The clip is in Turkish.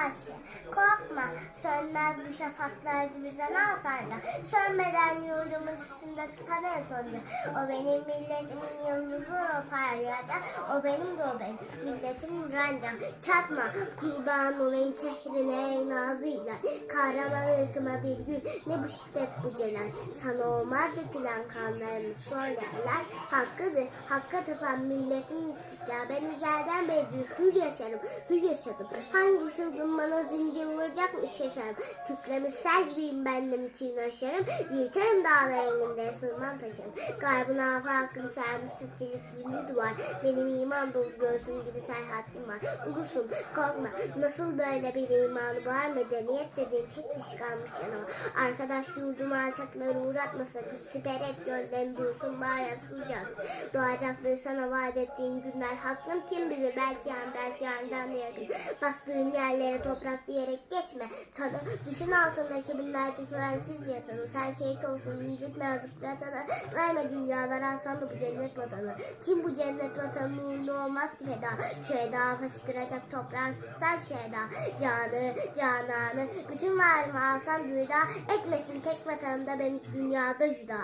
varsa korkma sönmez bu şafaklar düzen alsaydı sönmeden yurdumun üstünde tutar en sonunda o benim milletimin yıldızı parlayacak o benim de o benim. Milletimin ranca çatma. Kurban olayım tehrine ey nazıyla kahraman ırkıma bir gün ne bu şiddet bu celal? Sana olmaz dökülen kanlarımız son yerler hakkıdır. Hakka tapan milletin istiklal. Ben üzerden beri hür yaşarım. Hür yaşadım. Hangi sılgın bana zincir vuracakmış yaşarım kükremiş sel gibiyim ben de mitin aşarım. Yırtarım dağlar eninde sığmam taşırım garbın afakını sermiş stillik zilli duvar. Benim iman dolu göğsüm gibi serhattim var. Ulusun korkma. Nasıl böyle bir imanı var medeniyet dediğin tek diş kalmış canavar. Arkadaş yurdumu alçakları uğratma sakın siper et gölden dursun bayasızca doğacakları sana vaat ettiğin günler hakkın kim bilir? Belki yarın belki yarından da yakın. Bastığın yerlere toprak diyerek geçme tanı düşün altındaki binlerce güvensiz yatanı sen şehit olsun incitme yazık vatanı verme dünyalara alsan da bu cennet vatanı. Kim bu cennet vatanı? Uğruna olmaz ki feda. Şu eda fışkıracak toprağı sıksan şu eda canı cananı bütün varımı alsam güda etmesin tek vatanımda beni dünyada juda